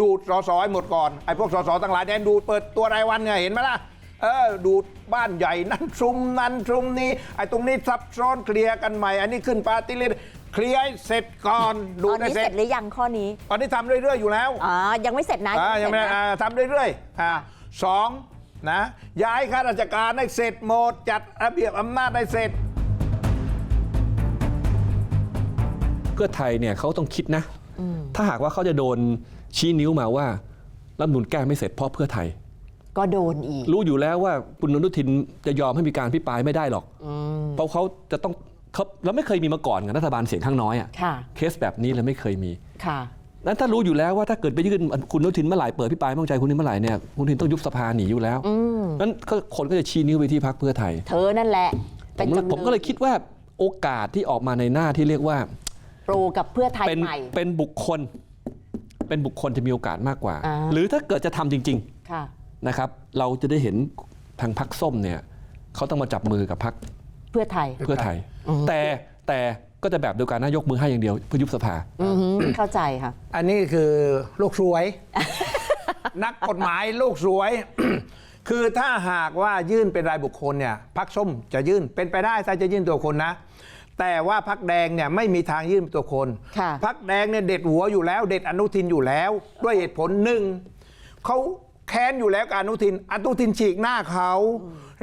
ดูดสสให้หมดก่อนไอ้พวกสสทั้งหลายเนี่ยดูดเปิดตัวรายวันเนี่ยเห็นไหมล่ะเออดูดบ้านใหญ่นั่นชุมนั่นชุมนี้ไอ้ตรงนี้ซับซ้อนเคลียร์กันใหม่ อันนี้ขึ้นปาร์ตี้ลิสต์เคลียร์ให้เสร็จก่อนตดูอดนให้นี้เสเสร็ร็จจหรือยังข้อนี้ตอนนี้ทำเรื่อยๆอยู่แล้วอ๋อยังไม่เสร็จนะอ่ายังไม่เสร็จนะ อ่าทำเรื่อยๆอ่าสองนะย้ายข้าราชการให้เสร็จหมดจัดระเบียบอำนาจให้เสร็จ เพื่อไทยเนี่ยเขาต้องคิดนะ ถ้าหากว่าเขาจะโดน ชี้นิ้วมาว่ารัฐธรรมนูลแก้ไม่เสร็จเพราะเพื่อไทย ก็โดนอีก รู้อยู่แล้วว่าคุณอนุทินจะยอมให้มีการพิปรายไม่ได้หรอก เพราะเขาจะต้องเขาแล้วไม่เคยมีมาก่อนกับรัฐบาลเสียงข้างน้อยอะค่ะเคสแบบนี้เลยไม่เคยมีค่ะนั้นถ้ารู้อยู่แล้วว่าถ้าเกิดไปยื่นคุณอนุทินเมื่อไหร่เปิดพิปรายไม่วางใจคุณอนุทินเมื่อไหร่เนี่ยคุณอนุทินต้องยุบสภาหนีอยู่แล้วนั้นก็คนก็จะชี้นิ้วไปที่พรรคเพื่อไทย เธอนั่นแหละผเป็นมจำเลยผมก็เลยคิดว่าโอกาสที่ออกมาในหน้าที่เรียกว่า โปรกับเพื่อไทยเป็นใหม่เป็นบุคคล เป็นบุคคลจะมีโอกาสมากกว่าอ่าหรือถ้าเกิดจะทำจริงค่ะๆนะครับ เราจะได้เห็นทางพักส้มเนี่ยเขาต้องมาจับมือกับพักเพื่อไทยเพื่อไทย แต่แต่ก็จะแบบเดียวกันนะยกมือให้อย่างเดียวเพื่อยุบสภาอือหือเข้าใจค่ะ อันนี้คือโลกสวย นักกฎหมายโลกสวย คือถ้าหากว่ายื่นเป็นรายบุคคลเนี่ยพักส้มจะยื่นเป็นไปได้ถ้าจะยื่นตัวคนนะ แต่ว่าพักแดงเนี่ยไม่มีทางยื่นเป็นตัวคนค่ะพักแดงเนี่ยเด็ดหัวอยู่แล้ว เด็ดอนุทินอยู่แล้ว ด้วยเหตุผลหนึ่งเขาแค้นอยู่แล้วกับอนุทิน อนุทินฉีกหน้าเขา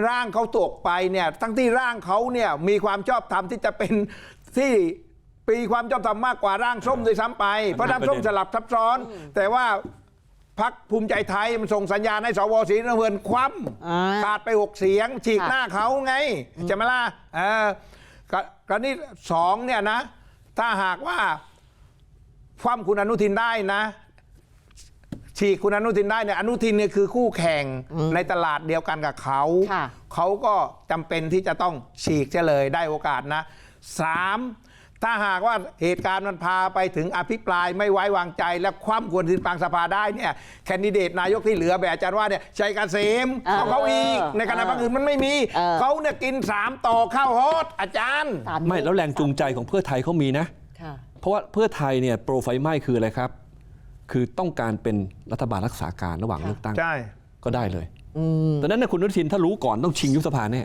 ร่างเขาตกไปเนี่ยทั้งที่ร่างเขาเนี่ยมีความชอบธรรมที่จะเป็นที่ปีความชอบธรรมมากกว่าร่างส้มด้วยซ้ำไป เพราะร่างส้มสลับซับซ้อน แต่ว่าพักภูมิใจไทยมันส่งสัญญาณให้สวสีน้ำเงินคว่อ่าำขาดไปหกเสียง ฉีกค่ะหน้าเขาไงใช่ไหมล่ะ เออก็ก็นี่สองเนี่ยนะ ถ้าหากว่าคว่ำคุณอนุทินได้นะ ฉีกคุณอนุทินได้เนี่ยอนุทินเนี่ยคือคู่แข่งในตลาดเดียวกันกับเขาค่ะเขาก็จำเป็นที่จะต้องฉีกเฉลยได้โอกาสนะสาม ถ้าหากว่าเหตุการณ์มันพาไปถึงอภิปรายไม่ไว้วางใจ และคว่ำควรทินปางสภาได้เนี่ยแคนดิเดตนายกที่เหลือแบบอาจารย์ว่าเนี่ยชัยเกษมเออเอาเขาอีก ในขณะเออพรรคอื่นมันไม่มีเออเขาเนี่ยกินสามต่อข้าวฮอตอาจารย์ตามไม่แล้วแรงจูงใจของเพื่อไทยเขามีนะค่ะเพราะว่าเพื่อไทยเนี่ยโปรไฟไหม้คืออะไรครับ คือต้องการเป็นรัฐบาลรักษาการระหว่างค่ะเลือกตั้งใช่ก็ได้เลยดังนั้นเนยคุณอนุทินถ้ารู้ก่อนต้องชิงยุบสภาแน่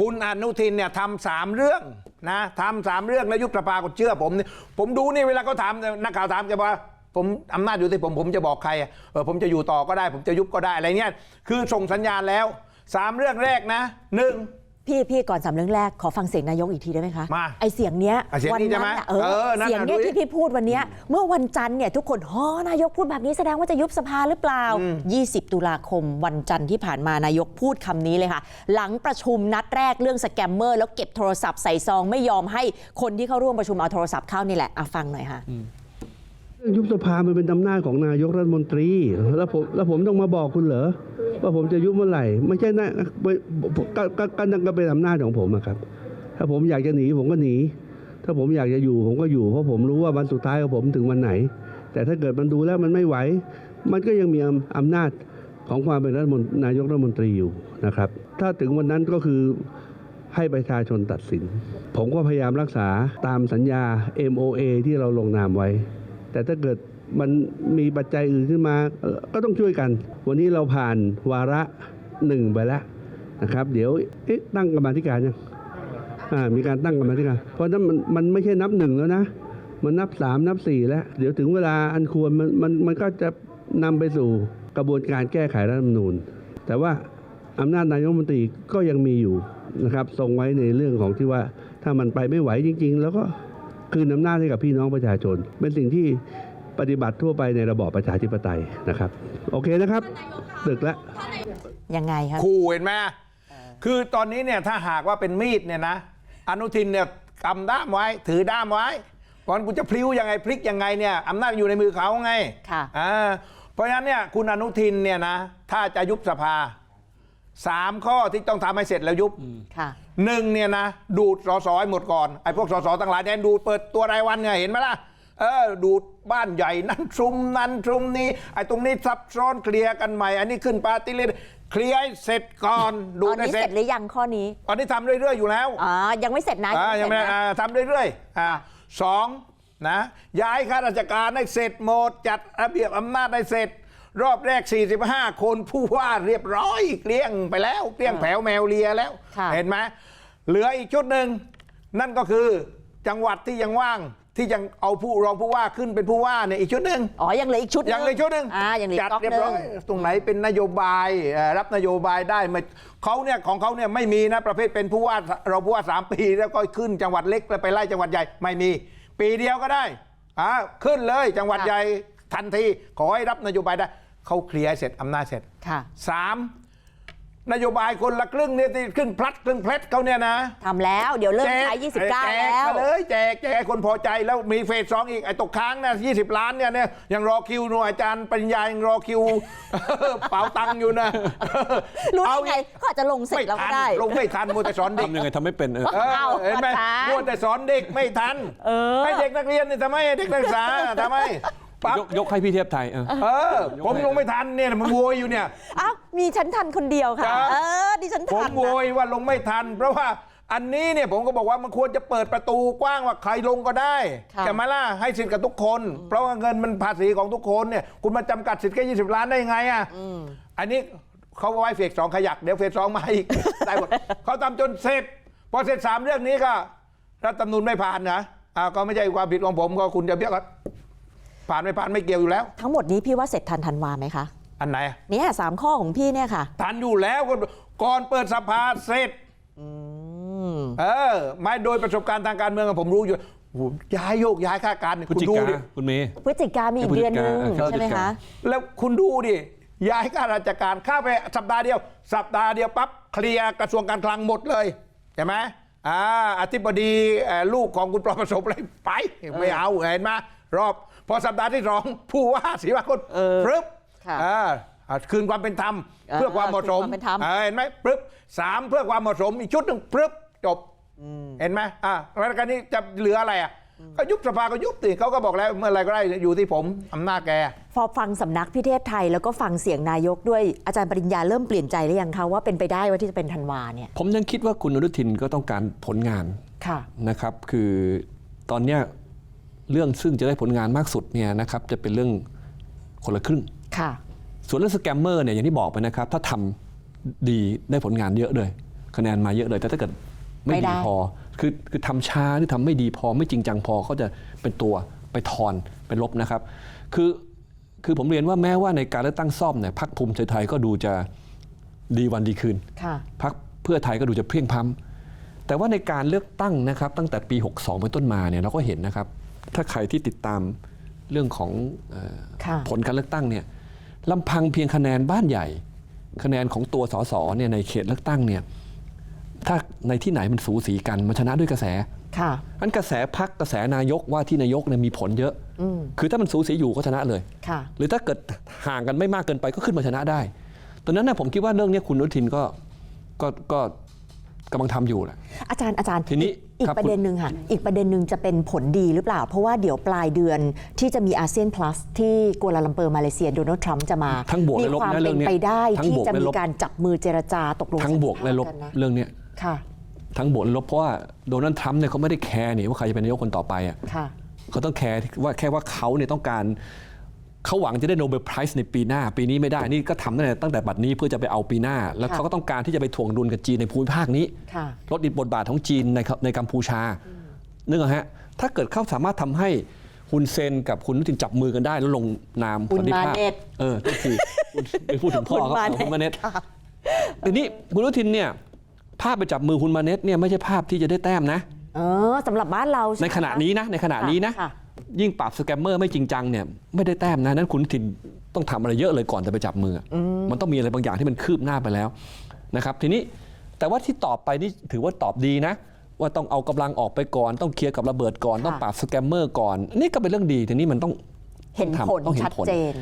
คุณอนุทินเนี่ยทำสามเรื่อง นะทำสามเรื่องแล้วยุบสภาก็เชื่อผมนี่ผมดูนี่เวลาเขาถามนักข่าวถามแกว่าผมอำนาจอยู่ที่ผมผมจะบอกใครเออผมจะอยู่ต่อก็ได้ ผมจะยุบก็ได้อะไรเนี้ยคือส่งสัญญาณแล้วสามเรื่องแรกนะหนึ่ง พี่พี่ก่อนสามเรื่องแรกขอฟังเสียงนายกอีกทีได้ไหมคะมาไอเสียงเนี้ยอะเสียงวันี้ใช่ไหมนั้นน่ะเอเอออนั่นน่ะเสียงเนี้ยดูดิที่พี่พูดวันเนี้ยเมื่อวันจันทร์เนี่ยทุกคนฮอนายกพูดแบบนี้แสดงว่าจะยุบสภาหรือเปล่า20 ตุลาคมวันจันทร์ที่ผ่านมานายกพูดคำนี้เลยค่ะ หลังประชุมนัดแรกเรื่องสแกมเมอร์ แล้วเก็บโทรศัพท์ใส่ซองไม่ยอมให้คนที่เข้าร่วมประชุมเอาโทรศัพท์เข้านี่แหละอะฟังหน่อยค่ะเรื่อง ยุบสภามันเป็นอำนาจของนายกรัฐมนตรี แล้วผมแล้วผมต้องมาบอกคุณเหรอว่าผมจะยุบเมื่อไหร่ ไม่ใช่นะก็กันก็เป็นอำนาจของผมครับ ถ้าผมอยากจะหนีผมก็หนี ถ้าผมอยากจะอยู่ผมก็อยู่ เพราะผมรู้ว่าวันสุดท้ายของผมถึงวันไหน แต่ถ้าเกิดมันดูแล้วมันไม่ไหว มันก็ยังมีอำอำนาจของความเป็นรัฐมนตรีนายกรัฐมนตรีอยู่นะครับ ถ้าถึงวันนั้นก็คือให้ประชาชนตัดสิน ผมก็พยายามรักษาตามสัญญา MOA ที่เราลงนามไว้ แต่ถ้าเกิดมันมีปัจจัยอื่นขึ้นมาก็ต้องช่วยกัน วันนี้เราผ่านวาระหนึ่งไปแล้วนะครับ เดี๋ยวเอ๊ะตั้งกรรมธิการยังมีการตั้งกรรมธิการ เพราะนั้นมันมันไม่ใช่นับหนึ่งแล้วนะ มันนับสามนับสี่แล้ว เดี๋ยวถึงเวลาอันควรมันมันมันก็จะนำไปสู่กระบวนการแก้ไขรัฐธรรมนูญ แต่ว่าอำนาจนายกรัฐมนตรีก็ยังมีอยู่นะครับทรงไว้ในเรื่องของที่ว่าถ้ามันไปไม่ไหวจริง ๆ แล้วก็ คืนอำนาจให้กับพี่น้องประชาชน เป็นสิ่งที่ปฏิบัติทั่วไปในระบอบประชาธิปไตยนะครับ โอเคนะครับดึกแล้วยังไงคะขู่เห็นไหมคือตอนนี้เนี่ยถ้าหากว่าเป็นมีดเนี่ยนะ อนุทินเนี่ยกำด้ามไว้ ถือด้ามไว้ก่อนกูจะพลิ้วยังไงพลิกยังไงเนี่ยอำนาจอยู่ในมือเขาไงค่ะอ่าเพราะฉะนั้นเนี่ยคุณอนุทินเนี่ยนะ ถ้าจะยุบสภาสามข้อที่ต้องทำให้เสร็จแล้วยุบค่ะ หนึ่งเนี่ยนะดูดสสให้หมดก่อนไอ้พวกสสทั้งหลายเนี่ยดูดเปิดตัวรายวันเนี่ยเห็นไหมล่ะเออดูดบ้านใหญ่นั่นชุมนั่นชุมนี้ไอ้ตรงนี้ซับซ้อนเคลียร์กันใหม่ อันนี้ขึ้นปาร์ตี้ลิสต์เคลียร์ให้เสร็จก่อนตดูอดนให้นี้เสเสร็ร็จจหรือยังข้อนี้ตอนนี้ทำเรื่อยๆอยู่แล้ว อ๋อยังไม่เสร็จนะอ่ายังไม่ไม่เสร็จนะ อ่าทำเรื่อยๆอ่าสองนะย้ายข้าราชการให้เสร็จหมดจัดระเบียบอำนาจให้เสร็จ รอบแรก 45 คนผู้ว่าเรียบร้อยเกลี้ยงไปแล้วเกลี้ยงแผวแมวเลียแล้ว ค่ะเห็นไหมเหลืออีกชุดหนึ่งนั่นก็คือจังหวัดที่ยังว่างที่ยังเอาผู้รองผู้ว่าขึ้นเป็นผู้ว่าเนี่ยอีกชุดหนึ่ง อ๋อ ยังเหลืออีกชุดยังเหลยชุดหนึ่งอ่ายังเหลืออีจักดก๊อกเรียหบนึร้องยตรงไหนเป็นนโยบายเอ่อรับนโยบายได้ไม่เขาเนี่ยของเขาเนี่ยไม่มีนะประเภทเป็นผู้ว่าเราผู้ว่าสามปี แล้วก็ขึ้นจังหวัดเล็กแล้วไปไล่จังหวัดใหญ่ไม่มี ปีเดียวก็ได้อ่าขึ้นเลยจังหวัดค่ะใหญ่ทันทีขอให้รับนโยบายได้ เขาเคลียร์ให้เสร็จอำนาจเสร็จค่ะสามนโยบายคนละครึ่งเนี่ยที่ครึ่งพลัดครึ่งเพลดเขาเนี่ยนะทำแล้วเดี๋ยวเริ่มใช้แจก29 แล้วมาเลยแจกแจกให้คนพอใจแล้วมีเฟสสองอีกไอ้ตกค้างนะ20 ล้านเนี่ยเนี่ยยังรอคิวหน่วยอาจารย์ปริญญายังรอคิว เป๋าตังค์อยู่นะรู้ได้เอาไงเขาอาจจะลงเสร็จไม่แล้วก็ทันได้ ลงไม่ทันมัวแต่สอนเด็กทำยังไงทำไม่เป็นเออเออเอาเห็นไหมอาจารย์มัวแต่สอนเด็กไม่ทันเออให้เด็กนักเรียนนี่ทำไมให้เด็กนักศึกษาทำไม ปั๊บยกยกให้พี่เทพไทยเออ เออ ผมลงไม่ทันเนี่ยมันโวยอยู่เนี่ย อ้าวมีฉันทันคนเดียวค่ะ ครับ เออดิฉันผมทันโวนะยว่าลงไม่ทัน เพราะว่าอันนี้เนี่ยผมก็บอกว่ามันควรจะเปิดประตูกว้างว่าใครลงก็ได้ค่ะจะมาล่ะให้สิทธิ์กับทุกคน เพราะว่าเงินมันภาษีของทุกคนเนี่ยคุณมาจำกัดสิทธิ์แค่ยี่สิบล้านได้ยังไงอะอันนี้เขาไว้เฟสสองขยักเดี๋ยวเฟสสองมาอีก ได้หมดเขาทำจนเสร็จพอเสร็จสามเรื่องนี้ก็รัฐธรรมนูญไม่ผ่านนะอ่าก็ไม่ใช่ความผิดของผมก็คุณจะเรียกว่า ผ่านไม่ผ่านไม่เกี่ยวอยู่แล้ว ทั้งหมดนี้พี่ว่าเสร็จทันธันวาไหมคะอันไหนอะเนี่ยสามข้อของพี่เนี่ยค่ะ ทันอยู่แล้วก็ก่อนเปิดสภาเสร็จเออไม่โดยประสบการณ์ทางการเมืองอะผมรู้อยู่โอ้โหย้ายโยกย้ายข้าการเนี่ยพฤศคุณจิดูกาดิคุณเมย์พฤศจิกามีอีกเดือนหนึงพฤศจิกาใช่ไหมคะแล้วคุณดูดิย้ายข้าราชการเข้าไปสัปดาห์เดียว สัปดาห์เดียวปั๊บเคลียร์กระทรวงการคลังหมดเลยใช่ไหม อ่าอธิบดีเอ่อลูกของคุณปลอมประสบอะไรไปไม่เอาเห็นไหมรอบ พอสัปดาห์ที่สองผู้ว่าศรีวาคนเออปึ๊บค่ะอ่าอ่าคืนความเป็นธรรมอ่าเพื่อความเหมาะสมคืนความเป็นธรรมอ่าเห็นไหมปึ๊บสามเพื่อความเหมาะสมอีกชุดหนึ่งปึ๊บจบเห็นไหมอะแล้วการนี้จะเหลืออะไรอะ ก็ยุบสภาก็ยุบสิเขาก็บอกแล้วเมื่อไหรก็ได้อยู่ที่ผมอำนาจแกพอฟังสำนักพิเทศไทยแล้วก็ฟังเสียงนายกด้วยอาจารย์ปริญญาเริ่มเปลี่ยนใจหรือยังคะว่าเป็นไปได้ว่าที่จะเป็นธันวาเนี่ยผมยังคิดว่าคุณอนุทินก็ต้องการผลงานค่ะนะครับ คือตอนเนี้ยเรื่องซึ่งจะได้ผลงานมากสุดเนี่ยนะครับจะเป็นเรื่องคนละครึ่งค่ะ ส่วนเรื่องสแกมเมอร์เนี่ยอย่างที่บอกไปนะครับ ถ้าทำดีได้ผลงานเยอะเลย คะแนนมาเยอะเลยแต่ถ้าเกิดไม่ไม่ได้ดีพอ คือคือทำช้าหรือทำไม่ดีพอไม่จริงจังพอก็จะเป็นตัวไปทอนไปลบนะครับ คือคือผมเรียนว่าแม้ว่าในการเลือกตั้งซ่อมเนี่ยพรรคภูมิใจไทยก็ดูจะดีวันดีคืนค่ะพรรคเพื่อไทยก็ดูจะเพลียงพล้ำแต่ว่าในการเลือกตั้งนะครับ ตั้งแต่ปี 62 เป็นต้นมาเนี่ยเราก็เห็นนะครับ ถ้าใครที่ติดตามเรื่องของเออค่ะผลการเลือกตั้งเนี่ยลำพังเพียงคะแนนบ้านใหญ่ คะแนนของตัวสสเนี่ยในเขตเลือกตั้งเนี่ย ถ้าในที่ไหนมันสูสีกันมันชนะด้วยกระแสค่ะอันกระแสพักกระแสนายกว่าที่นายกเนี่ยมีผลเยอะ คือถ้ามันสูสีอยู่ก็ชนะเลย ค่ะ หรือถ้าเกิดห่างกันไม่มากเกินไปก็ขึ้นมาชนะได้ตอนนั้นนะผมคิดว่าเรื่องเนี้ยคุณอนุทินก็ก็ก็กำลังทำอยู่แหละอาจารย์อาจารย์ทีนี้อีกครับประเด็นหนึ่งค่ะ อีกประเด็นหนึ่งจะเป็นผลดีหรือเปล่า เพราะว่าเดี๋ยวปลายเดือนที่จะมีอาเซียน plus ที่กัวลาลัมเปอร์มาเลเซียโดนัลด์ทรัมป์จะมาทั้งบวกมีและลบความนะเรื่เป็อนงเนี้ยไปได้ทั้งที่บวกจะและมีลบการจับมือเจรจาตกลงทั้งบวกและลบสันติภาพกันนะเรื่องเนี้ย ค่ะทั้งบวกและลบเพราะว่าโดนัลด์ทรัมป์เนี่ยเขาไม่ได้แคร์นี่ว่าใครจะเป็นนายกคนต่อไปอะค่ะเขาต้องแคร์ว่าแค่ว่าเขาเนี่ยต้องการเขาหวังจะได้โนเบลไพรส์ในปีหน้า ปีนี้ไม่ได้นี่ก็ทำตั้งแต่ตั้งแต่บัดนี้เพื่อจะไปเอาปีหน้า แล้วค่ะเขาก็ต้องการที่จะไปถ่วงดุลกับจีนในภูมิภาคนี้ค่ะลดอิทธิบทบาทของจีนในในกัมพูชานึกออกฮะถ้าเกิดเขาสามารถทำให้ฮุนเซนกับคุณอนุทินจับมือกันได้แล้วลงนามคุณสันติภาพมาเน็ตเออก็คือคุณไปพูดถึงพ่อเขาคุณมาเน็ตคุณมาเน็ตทีนี้คุณอนุทินเนี่ยภาพไปจับมือคุณมาเน็ตเนี่ยไม่ใช่ภาพที่จะได้แต้มนะ เออสำหรับบ้านเราช่ในไหมขณะคนี้นะ ในขณะนี้นะ ค่ะยิ่งปราบสแกมเมอร์ไม่จริงจังเนี่ยไม่ได้แต้มนะนั้นคุณอนุทินต้องทำอะไรเยอะเลยก่อนจะไปจับมืออมันต้องมีอะไรบางอย่างที่มันคืบหน้าไปแล้วนะครับทีนี้แต่ว่าที่ตอบไปนี่ถือว่าตอบดีนะ ว่าต้องเอากำลังออกไปก่อน ต้องเคลียร์กับระเบิดก่อนค่ะต้องปราบสแกมเมอร์ก่อน นี่ก็เป็นเรื่องดีทีนี้มันต้องเห็นต้องผลทำต้องเห็นชัดผล เจน